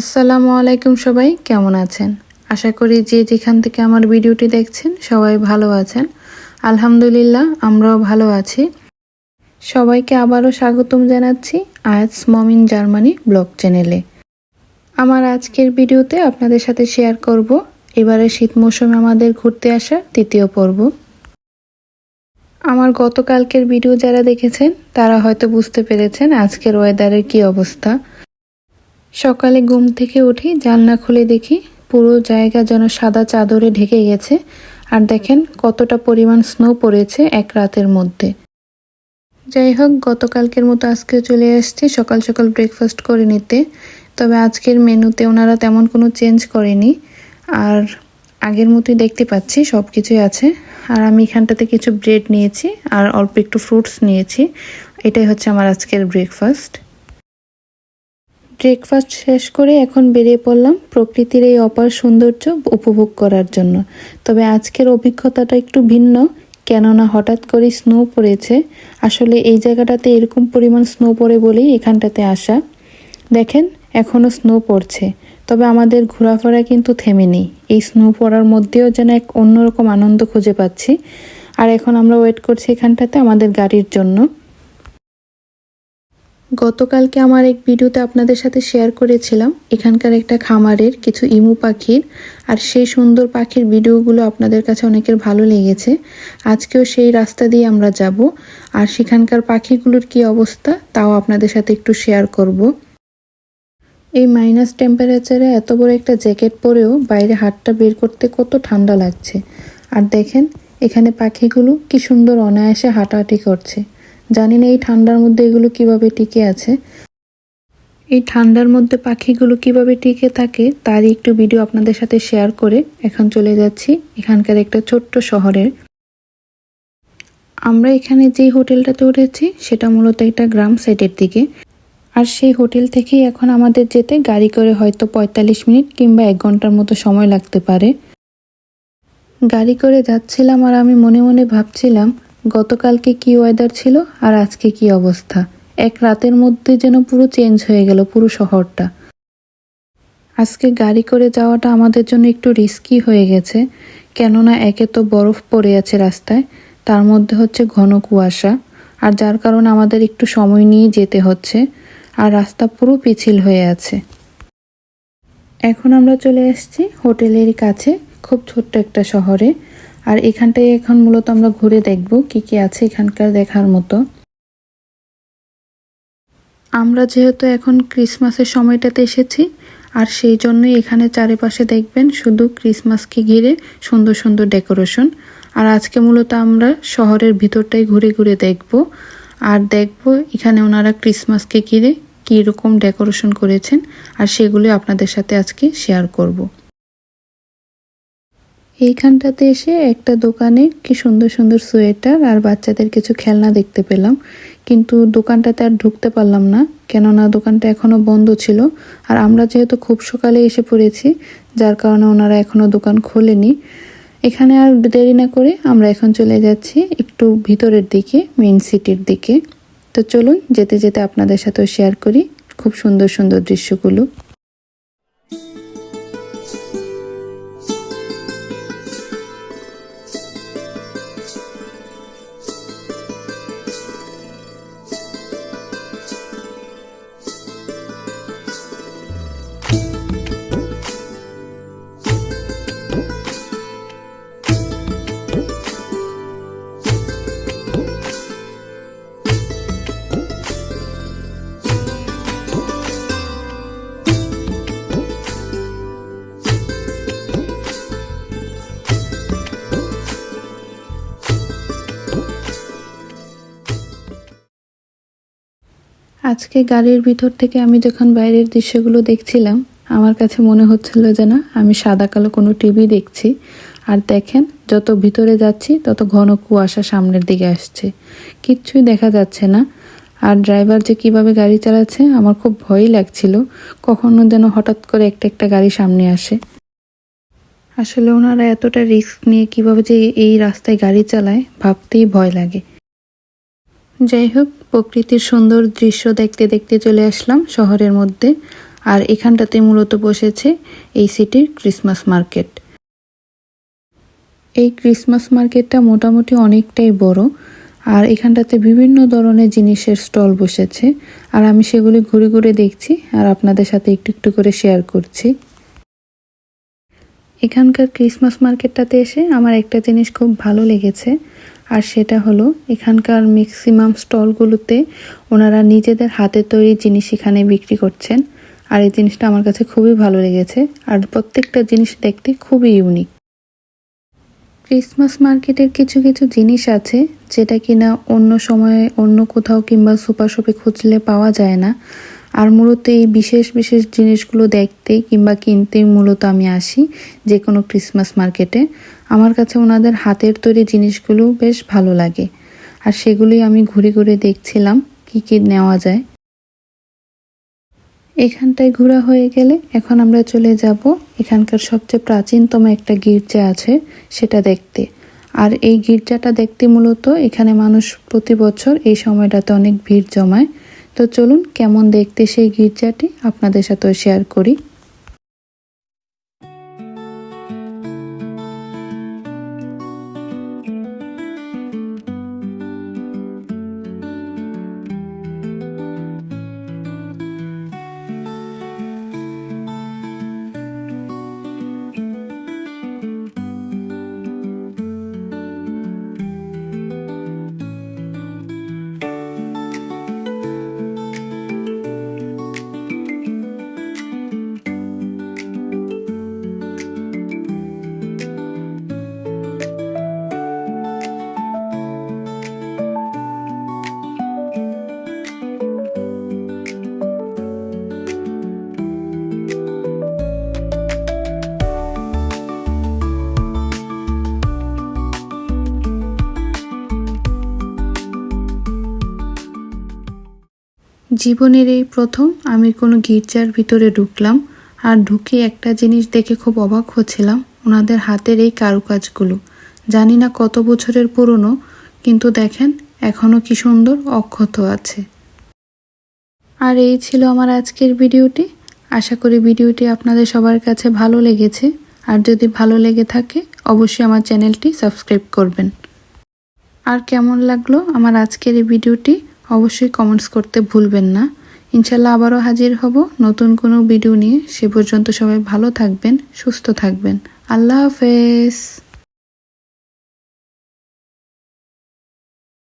আসসালামু আলাইকুম সবাই, কেমন আছেন? আশা করি যে যেখান থেকে আমার ভিডিওটি দেখছেন সবাই ভালো আছেন। আলহামদুলিল্লাহ, আমরাও ভালো আছি। সবাইকে আবারও স্বাগতম জানাচ্ছি আয়াতস মমিন জার্মানি ব্লগ চ্যানেলে। আমার আজকের ভিডিওতে আপনাদের সাথে শেয়ার করব এবারে শীত মৌসুমে আমাদের ঘুরতে আসা তৃতীয় পর্ব। আমার গতকালকের ভিডিও যারা দেখেছেন, তারা হয়তো বুঝতে পেরেছেন আজকের ওয়েদারের কি অবস্থা। সকালে ঘুম থেকে উঠি, জানলা খুলে দেখি পুরো জায়গা যেন সাদা চাদরে ঢেকে গেছে। আর দেখেন কতটা পরিমাণ স্নো পড়েছে এক রাতের মধ্যে। যাই হোক, গতকালকের মতো আজকে চলে আসছি সকাল সকাল ব্রেকফাস্ট করে নিতে। তবে আজকের মেনুতে ওনারা তেমন কোনো চেঞ্জ করেনি। আর আগের মতোই দেখতে পাচ্ছি সব কিছুই আছে। আর আমি এখানটাতে কিছু ব্রেড নিয়েছি আর অল্প একটু ফ্রুটস নিয়েছি। এটাই হচ্ছে আমার আজকের ব্রেকফাস্ট ব্রেকফাস্ট শেষ করে এখন বেরিয়ে পড়লাম প্রকৃতির এই অপার সৌন্দর্য উপভোগ করার জন্য। তবে আজকের অভিজ্ঞতাটা একটু ভিন্ন, কেননা হঠাৎ করে স্নো পড়েছে। আসলে এই জায়গাটাতে এরকম পরিমাণ স্নো পড়ে বলেই এখানটাতে আসা। দেখেন এখনও স্নো পড়ছে। তবে আমাদের ঘোরাফেরা কিন্তু থেমে নেই। এই স্নো পড়ার মধ্যেও যেন এক অন্যরকম আনন্দ খুঁজে পাচ্ছি। আর এখন আমরা ওয়েট করছি এখানটাতে আমাদের গাড়ির জন্য। গতকালকে আমার এক ভিডিওতে আপনাদের সাথে শেয়ার করেছিলাম। এখানকার একটা খামারের কিছু ইমু পাখির আর সেই সুন্দর পাখির ভিডিওগুলো আপনাদের কাছে অনেকের ভালো লেগেছে। আজকেও সেই রাস্তা দিয়ে আমরা যাব আর সেখানকার পাখিগুলোর কি অবস্থা তাও আপনাদের সাথে একটু শেয়ার করব। এই মাইনাস টেম্পারেচারে এত বড় একটা জ্যাকেট পরেও বাইরে হাতটা বের করতে কত ঠান্ডা লাগছে। আর দেখেন, এখানে পাখিগুলো কি সুন্দর অনায়াসে হাঁটাহাঁটি করছে। জানি না এই ঠান্ডার মধ্যে এগুলো কীভাবে টিকে আছে। এই ঠান্ডার মধ্যে পাখিগুলো কীভাবে টিকে থাকে, তারই একটু ভিডিও আপনাদের সাথে শেয়ার করে এখন চলে যাচ্ছি এখানকার একটা ছোট্ট শহরের। আমরা এখানে যেই হোটেলটাতে উঠেছি সেটা মূলত একটা গ্রাম সাইডের দিকে। আর সেই হোটেল থেকেই এখন আমাদের যেতে গাড়ি করে হয়তো পঁয়তাল্লিশ মিনিট কিংবা এক ঘণ্টার মতো সময় লাগতে পারে। গাড়ি করে যাচ্ছিলাম আর আমি মনে মনে ভাবছিলাম গতকালকে কি ওয়েদার ছিল আর আজকে কি অবস্থা? এক রাতের মধ্যে যেন পুরো চেঞ্জ হয়ে গেল পুরো শহরটা। আজকে গাড়ি করে যাওয়াটা আমাদের জন্য একটু রিস্কি হয়ে গেছে, কেননা একে তো বরফ পড়ে আছে রাস্তায়, তার মধ্যে হচ্ছে ঘন কুয়াশা, আর যার কারণে আমাদের একটু সময় নিয়ে যেতে হচ্ছে, আর রাস্তা পুরো পিছিল হয়ে আছে। এখন আমরা চলে এসেছি হোটেলের কাছে, খুব ছোট্ট একটা শহরে। আর এখানটায় এখন মূলত আমরা ঘুরে দেখব কি কি আছে এখানকার দেখার মতো। আমরা যেহেতু এখন ক্রিসমাসের সময়টাতে এসেছি, আর সেই জন্যই এখানে চারিপাশে দেখবেন শুধু ক্রিসমাসকে ঘিরে সুন্দর সুন্দর ডেকোরেশন। আর আজকে মূলত আমরা শহরের ভিতরটাই ঘুরে ঘুরে দেখব, আর দেখব এখানে ওনারা ক্রিসমাসকে ঘিরে কীরকম ডেকোরেশন করেছেন, আর সেগুলো আপনাদের সাথে আজকে শেয়ার করব। এইখানটাতে এসে একটা দোকানে কি সুন্দর সুন্দর সোয়েটার আর বাচ্চাদের কিছু খেলনা দেখতে পেলাম। কিন্তু দোকানটাতে আর ঢুকতে পারলাম না, কেননা দোকানটা এখনও বন্ধ ছিল। আর আমরা যেহেতু খুব সকালে এসে পড়েছি, যার কারণে ওনারা এখনও দোকান খোলেনি। এখানে আর দেরি না করে আমরা এখন চলে যাচ্ছি একটু ভিতরের দিকে মেন সিটির দিকে। তো চলুন যেতে যেতে আপনাদের সাথেও শেয়ার করি খুব সুন্দর সুন্দর দৃশ্যগুলো। আজকে গাড়ির ভিতর থেকে আমি যখন বাইরের দৃশ্যগুলো দেখছিলাম, আমার কাছে মনে হচ্ছিল যে না আমি সাদা কালো কোনো টিভি দেখছি। আর দেখেন, যত ভিতরে যাচ্ছি, তত ঘন কুয়াশা সামনের দিকে আসছে। কিচ্ছুই দেখা যাচ্ছে না। আর ড্রাইভার যে কীভাবে গাড়ি চালাচ্ছে, আমার খুব ভয়ই লাগছিল। কখনো যেন হঠাৎ করে একটা একটা গাড়ি সামনে আসে। আসলে ওনারা এতটা রিস্ক নিয়ে কীভাবে যে এই রাস্তায় গাড়ি চালায়, ভাবতেই ভয় লাগে। যাই হোক, প্রকৃতির সুন্দর দৃশ্য দেখতে দেখতে চলে আসলাম শহরের মধ্যে। আর এখানটাতে মূলত বসেছে এই সিটির ক্রিসমাস মার্কেট। এই ক্রিসমাস মার্কেটটা মোটামুটি অনেকটাই বড়। আর এখানটাতে বিভিন্ন ধরনের জিনিসের স্টল বসেছে। আর আমি সেগুলি ঘুরে ঘুরে দেখছি আর আপনাদের সাথে একটু একটু করে শেয়ার করছি। এখানকার ক্রিসমাস মার্কেটটাতে এসে আমার একটা জিনিস খুব ভালো লেগেছে। আর সেটা হলো, এখানকার ম্যাক্সিমাম স্টলগুলোতে ওনারা নিজেদের হাতে তৈরি জিনিস এখানে বিক্রি করছেন। আর এই জিনিসটা আমার কাছে খুবই ভালো লেগেছে। আর প্রত্যেকটা জিনিস দেখতে খুবই ইউনিক ক্রিসমাস মার্কেটের কিছু কিছু জিনিস আছে, যেটা কিনা অন্য সময়ে অন্য কোথাও কিংবা সুপার শপে খুঁজলে পাওয়া যায় না। আর মূলত এই বিশেষ বিশেষ জিনিসগুলো দেখতে কিংবা কিনতেই মূলত আমি আসি যে কোনো ক্রিসমাস মার্কেটে আমার কাছে ওনাদের হাতের তৈরি জিনিসগুলো বেশ ভালো লাগে। আর সেগুলি আমি ঘুরে ঘুরে দেখছিলাম কি কি নেওয়া যায়। এখানটায় ঘোরা হয়ে গেলে এখন আমরা চলে যাব এখানকার সবচেয়ে প্রাচীনতম একটা গির্জা আছে সেটা দেখতে। আর এই গির্জাটা দেখতে মূলত এখানে মানুষ প্রতি বছর এই সময়টাতে অনেক ভিড় জমায়। তো চলুন কেমন দেখতে সেই গির্জাটি আপনাদের সাথেও শেয়ার করি। জীবনের এই প্রথম আমি কোনো গির্জার ভিতরে ঢুকলাম আর ঢুকে একটা জিনিস দেখে খুব অবাক হচ্ছিলাম, ওনাদের হাতের এই কারুকাজগুলো। জানি না কত বছরের পুরনো, কিন্তু দেখেন এখনও কি সুন্দর অক্ষত আছে। আর এই ছিল আমার আজকের ভিডিওটি। আশা করি ভিডিওটি আপনাদের সবার কাছে ভালো লেগেছে। আর যদি ভালো লেগে থাকে, অবশ্যই আমার চ্যানেলটি সাবস্ক্রাইব করবেন। আর কেমন লাগল আমার আজকের এই ভিডিওটি? অবশ্যই কমেন্টস করতে ভুলবেন না। ইনশাল্লাহ আবারও হাজির হব নতুন কোনো ভিডিও নিয়ে। সে পর্যন্ত সবাই ভালো থাকবেন, সুস্থ থাকবেন। আল্লাহ হাফেজ।